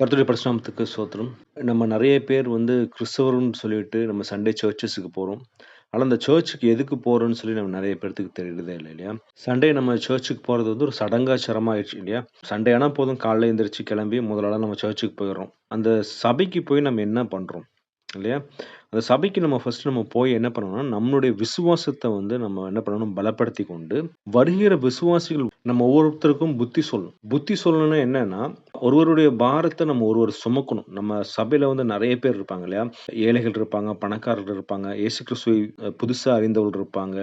கர்த்தருடைய பரிசுராமத்துக்கு சோத்திரம் நம்ம நிறைய பேர் வந்து கிறிஸ்தவர்னு சொல்லிட்டு நம்ம சண்டே சர்ச்சஸுக்கு போகிறோம் ஆனால் அந்த சர்ச்சுக்கு எதுக்கு போகிறோன்னு சொல்லி நம்ம நிறைய பேர்த்துக்கு தெரியுறதே இல்லை இல்லையா? சண்டே நம்ம சர்ச்சுக்கு போகிறது வந்து ஒரு சடங்காச்சாரமா ஆயிடுச்சு இல்லையா? சண்டே ஆனால் போதும் காலைல எழுந்திரிச்சு கிளம்பி முதல் நம்ம சர்ச்சுக்கு போயிடுறோம். அந்த சபைக்கு போய் நம்ம என்ன பண்ணுறோம் இல்லையா? அந்த சபைக்கு நம்ம ஃபர்ஸ்ட் நம்ம போய் என்ன பண்ணணும்னா, நம்மளுடைய விசுவாசத்தை வந்து நம்ம என்ன பண்ணணும்? பலப்படுத்தி கொண்டு, வருகிற விசுவாசிகள் நம்ம ஒவ்வொருத்தருக்கும் புத்தி சொல்லணும். புத்தி சொல்லணும்னா என்னன்னா, ஒருவருடைய பாரத்தை நம்ம ஒருவர் சுமக்கணும். நம்ம சபையில வந்து நிறைய பேர் இருப்பாங்க இல்லையா? ஏழைகள் இருப்பாங்க, பணக்காரர்கள் இருப்பாங்க, இயேசு கிறிஸ்துவை புதுசாக புதுசா அறிந்தவர்கள் இருப்பாங்க.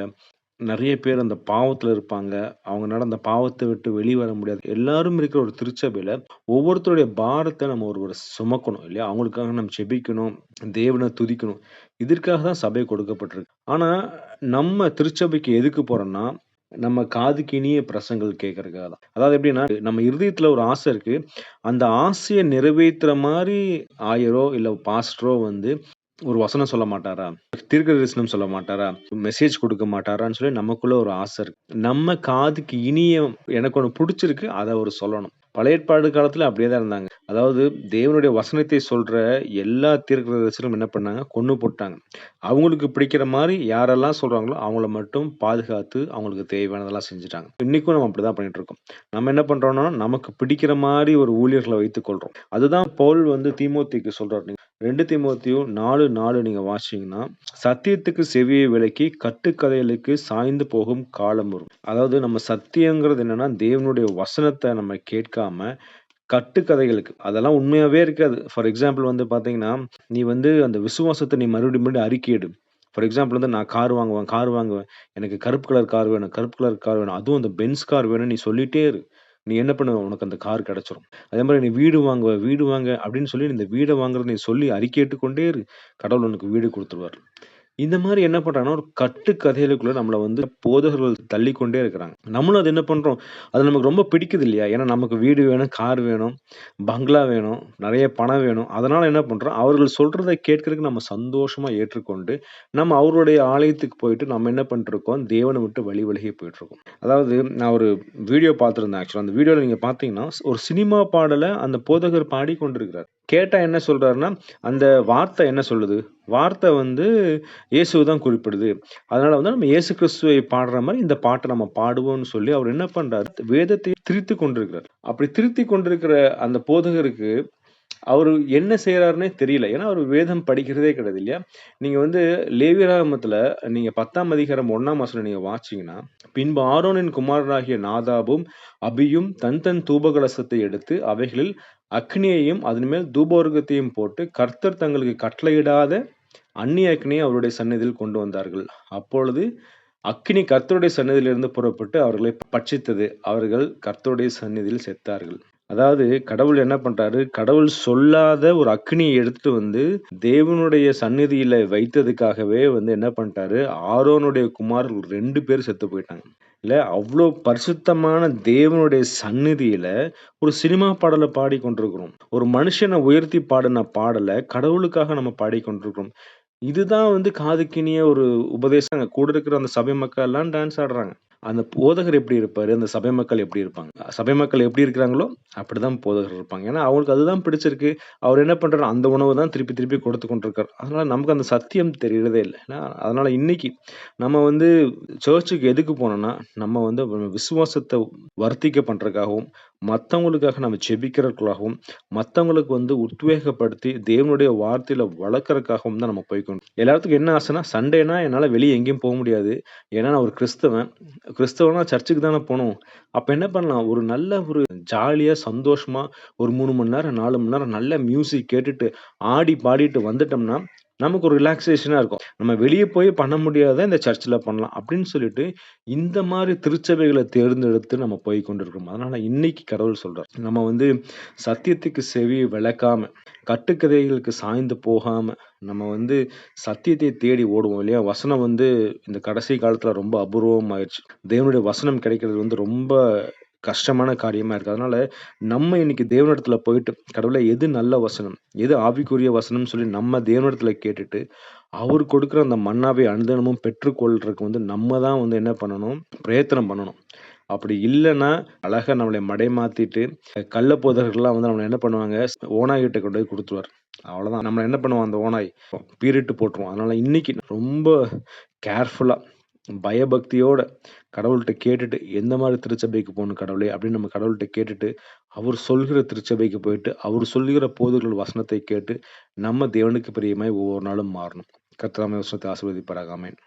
நிறைய பேர் அந்த பாவத்தில் இருப்பாங்க. அவங்கனால அந்த பாவத்தை விட்டு வெளிய வர முடியாது. எல்லாரும் இருக்கிற ஒரு திருச்சபையில் ஒவ்வொருத்தருடைய பாரத்தை நம்ம ஒருவர் சுமக்கணும் இல்லையா? அவங்களுக்காக நம்ம ஜெபிக்கணும், தேவனை துதிக்கணும். இதற்காக தான் சபை கொடுக்கப்பட்டிருக்கு. ஆனா, நம்ம திருச்சபைக்கு எதுக்கு போகிறோம்னா நம்ம காதுக்கு இனிய பிரசங்கள் கேட்கறதுக்காக தான். அதாவது எப்படின்னா, நம்ம இருதயத்தில் ஒரு ஆசை இருக்கு. அந்த ஆசையை நிறைவேத்துற மாதிரி ஆயரோ, இல்லை பாஸ்டரோ வந்து ஒரு வசனம் சொல்ல மாட்டாரா? தீர்க்கதரிசனம் சொல்ல மாட்டாரா? மெசேஜ் கொடுக்க மாட்டாரான்னு சொல்லி நமக்குள்ள ஒரு ஆசை இருக்கு. நம்ம காதுக்கு இனிய எனக்கு ஒன்று பிடிச்சிருக்கு அதை அவர் சொல்லணும். பழைய ஏற்பாடு காலத்தில் அப்படியே தான் இருந்தாங்க. அதாவது தேவனுடைய வசனத்தை சொல்கிற எல்லா தீர்க்கதரிசிகளும் என்ன பண்ணாங்க? கொண்டு போட்டாங்க. அவங்களுக்கு பிடிக்கிற மாதிரி யாரெல்லாம் சொல்கிறாங்களோ அவங்கள மட்டும் பாதுகாத்து, அவங்களுக்கு தேவையானதெல்லாம் செஞ்சுட்டாங்க. இன்னைக்கும் நம்ம அப்படி தான் இருக்கோம். நம்ம என்ன பண்ணுறோன்னா நமக்கு பிடிக்கிற மாதிரி ஒரு ஊழியர்களை வைத்துக்கொள்கிறோம் அதுதான் பவுல் வந்து தீமோத்திக்கு சொல்கிறார் நீங்கள் ரெண்டு 2 தீமோத்தேயு 4:4 நீங்க வாசிச்சீங்கன்னா, சத்தியத்துக்கு செவியை விலக்கி கட்டுக்கதைகளுக்கு சாய்ந்து போகும் காலம் வரும். அதாவது நம்ம சத்தியங்கிறது என்னென்னா தேவனுடைய வசனத்தை நம்ம கேட்காம, கட்டுக்கதைகளுக்கு அதெல்லாம் உண்மையாகவே இருக்காது. ஃபார் எக்ஸாம்பிள் வந்து பார்த்தீங்கன்னா, நீ வந்து அந்த விசுவாசத்தை நீ மறுபடியும் மறுபடியும் அறிக்கையிடும் ஃபார் எக்ஸாம்பிள் வந்து நான் கார் வாங்குவேன், கார் வாங்குவேன். எனக்கு கருப்பு கலர் கார் வேணும், கருப்பு கலர் கார் வேணும். அதுவும் அந்த பென்ஸ் கார் வேணும் நீ சொல்லிட்டே இரு. நீ என்ன பண்ணுவ? உனக்கு அந்த கார் கிடச்சிரும் அதே மாதிரி நீ வீடு வாங்குவ, வீடு வாங்க அப்படின்னு சொல்லி இந்த வீடை வாங்குறத நீ சொல்லி அறிக்கையிட்டு கொண்டே இரு. கடவுள் உனக்கு வீடு கொடுத்துருவார் இந்த மாதிரி என்ன பண்ணுறாங்கன்னா ஒரு கட்டுக்கதைகளுக்குள்ள நம்மளை வந்து போதகர்கள் தள்ளிக்கொண்டே இருக்கிறாங்க. நம்மளும் அது என்ன பண்ணுறோம் அது நமக்கு ரொம்ப பிடிக்குது இல்லையா? ஏன்னா நமக்கு வீடு வேணும், கார் வேணும், பங்களா வேணும், நிறைய பணம் வேணும். அதனால் என்ன பண்ணுறோம் அவர்கள் சொல்கிறத கேட்கறதுக்கு நம்ம சந்தோஷமாக ஏற்றுக்கொண்டு, நம்ம அவருடைய ஆலயத்துக்கு போயிட்டு நம்ம என்ன பண்ணிட்டுருக்கோம்? தேவனை விட்டு வழி விலகி போயிட்டுருக்கோம். அதாவது நான் ஒரு வீடியோ பார்த்துருந்தேன் ஆக்சுவலாக அந்த வீடியோவில் நீங்கள் பார்த்தீங்கன்னா, ஒரு சினிமா பாடலை அந்த போதகர் பாடி கொண்டிருக்கிறார் கேட்டா என்ன சொல்றாருன்னா, அந்த வார்த்தை என்ன சொல்லுது? வார்த்தை வந்து இயேசு தான் குறிப்பிடுது. அதனால வந்து நம்ம இயேசு கிறிஸ்துவை பாடுற மாதிரி இந்த பாட்டை நம்ம பாடுவோம்னு சொல்லி அவர் என்ன பண்றாரு? வேதத்தை திருத்தி கொண்டிருக்கிறார். அப்படி திருத்தி கொண்டிருக்கிற அந்த போதகருக்கு, அவரு என்ன செய்கிறாருன்னே தெரியல. ஏன்னா, அவர் வேதம் படிக்கிறதே கிடையாது இல்லையா? நீங்க வந்து லேவியராகமத்துல நீங்க 10ஆம் அதிகாரம் ஒன்றாம் வசனம் நீங்க வாச்சிங்கன்னா பின்பு ஆரோனின் குமாரராகிய நாதாபும், அபியும் தன் தன் தூபகலசத்தை எடுத்து அவைகளில் அக்னியையும் அதன் மேல் தூபோர்க்கத்தையும் போட்டு, கர்த்தர் தங்களுக்கு கட்டளையிடாத அந்நிய அக்னியை அவருடைய சந்நிதியில் கொண்டு வந்தார்கள். அப்பொழுது அக்னி கர்த்தருடைய சந்நிதியிலிருந்து புறப்பட்டு அவர்களை பட்சித்தது. அவர்கள் கர்த்தருடைய சந்நிதியில் செத்தார்கள். அதாவது கடவுள் என்ன பண்றாரு? கடவுள் சொல்லாத ஒரு அக்னியை எடுத்துட்டு வந்து தேவனுடைய சந்நிதியில வைத்ததுக்காகவே வந்து என்ன பண்ணிட்டாரு? ஆரோனுடைய குமார் ரெண்டு பேர் செத்து போயிட்டாங்க. இல்ல அவ்ளோ பரிசுத்தமான தேவனுடைய சந்நிதியில ஒரு சினிமா பாடல பாடிக்கொண்டிருக்கிறோம். ஒரு மனுஷன உயர்த்தி பாடுன பாடல கடவுளுக்காக நம்ம பாடிக்கொண்டிருக்கிறோம். இதுதான் வந்து காதுக்கினிய ஒரு உபதேசம். அங்க கூட இருக்கிற அந்த சபை மக்கள் எல்லாம் டான்ஸ் ஆடுறாங்க. அந்த போதகர் எப்படி இருப்பார் அந்த சபை மக்கள் எப்படி இருப்பாங்க? சபை மக்கள் எப்படி இருக்கிறாங்களோ, அப்படி தான் போதகர் இருப்பாங்க. ஏன்னா, அவங்களுக்கு அதுதான் பிடிச்சிருக்கு. அவர் என்ன பண்ணுறாரு அந்த உணவு தான் திருப்பி திருப்பி கொடுத்து கொண்டிருக்காரு. அதனால் நமக்கு அந்த சத்தியம் தெரியறதே இல்லை ஏன்னா, அதனால் இன்னைக்கு நம்ம வந்து சர்ச்சுக்கு எதுக்கு போனோம்னா, நம்ம வந்து விசுவாசத்தை வர்த்திக்க பண்ணுறதுக்காகவும் மற்றவங்களுக்காக நம்ம செபிக்கிறதுக்காகவும் மற்றவங்களுக்கு வந்து உத்வேகப்படுத்தி தேவனுடைய வார்த்தையில வளர்க்கறதுக்காகவும் தான் நம்ம போய்க்கணும். எல்லாத்துக்கும் என்ன ஆசைன்னா, சண்டேனா என்னால் வெளியே எங்கேயும் போக முடியாது. ஏன்னா நான் ஒரு கிறிஸ்தவன். கிறிஸ்தவனா சர்ச்சுக்கு தானே போகணும் அப்போ என்ன பண்ணலாம்? ஒரு நல்ல ஒரு ஜாலியாக சந்தோஷமா ஒரு மூணு மணி நேரம், நாலு மணி நேரம் நல்ல மியூசிக் கேட்டுட்டு, ஆடி பாடிட்டு வந்துட்டோம்னா, நமக்கு ஒரு ரிலாக்ஸேஷனாக இருக்கும். நம்ம வெளியே போய் பண்ண முடியாத இந்த சர்ச்சில் பண்ணலாம். அப்படின்னு சொல்லிட்டு, இந்த மாதிரி திருச்சபைகளை தேர்ந்தெடுத்து நம்ம போய் கொண்டிருக்கிறோம். அதனால் இன்னைக்கு கடவுள் சொல்கிறார் நம்ம வந்து சத்தியத்துக்கு செவி விளக்காமல் கட்டுக்கதைகளுக்கு சாய்ந்து போகாமல் நம்ம வந்து சத்தியத்தை தேடி ஓடுவோம் இல்லையா? வசனம் வந்து இந்த கடைசி காலத்தில் ரொம்ப அபூர்வமாயிடுச்சு தேவனுடைய வசனம் கிடைக்கிறது வந்து ரொம்ப கஷ்டமான காரியமாக இருக்குது அதனால் நம்ம இன்னைக்கு தேவனிடத்தில் போயிட்டு, கடவுளை எது நல்ல வசனம்? எது ஆவிக்குரிய வசனம்னு சொல்லி நம்ம தேவனிடத்தில் கேட்டுட்டு, அவர் கொடுக்குற அந்த மன்னாவை அனுதனமும் பெற்றுக்கொள்றதுக்கு வந்து நம்ம தான் வந்து என்ன பண்ணணும்? பிரயத்தனம் பண்ணணும். அப்படி இல்லைன்னா அழகாக நம்மளை மடைமாத்திட்டு கள்ள போதகர்கள்லாம் வந்து நம்மளை என்ன பண்ணுவாங்க ஓனாய் கிட்ட கொண்டு போய் கொடுத்துருவார் அவ்வளோதான் நம்மளை என்ன பண்ணுவோம் அந்த ஓனாய் பீரிட்டு போட்டுருவோம் அதனால் இன்னைக்கு ரொம்ப கேர்ஃபுல்லாக பயபக்தியோட கடவுள்கிட்ட கேட்டுட்டு எந்த மாதிரி திருச்சபைக்கு போகணும் கடவுளே? அப்படின்னு நம்ம கடவுள்கிட்ட கேட்டுட்டு அவர் சொல்கிற திருச்சபைக்கு போயிட்டு அவர் சொல்கிற போதுகள் வசனத்தை கேட்டு நம்ம தேவனுக்கு பிரியமாய் ஒவ்வொரு நாளும் மாறணும். கத்திராமை வசனத்தை ஆசீர்வதிப்பாராக. ஆமென்.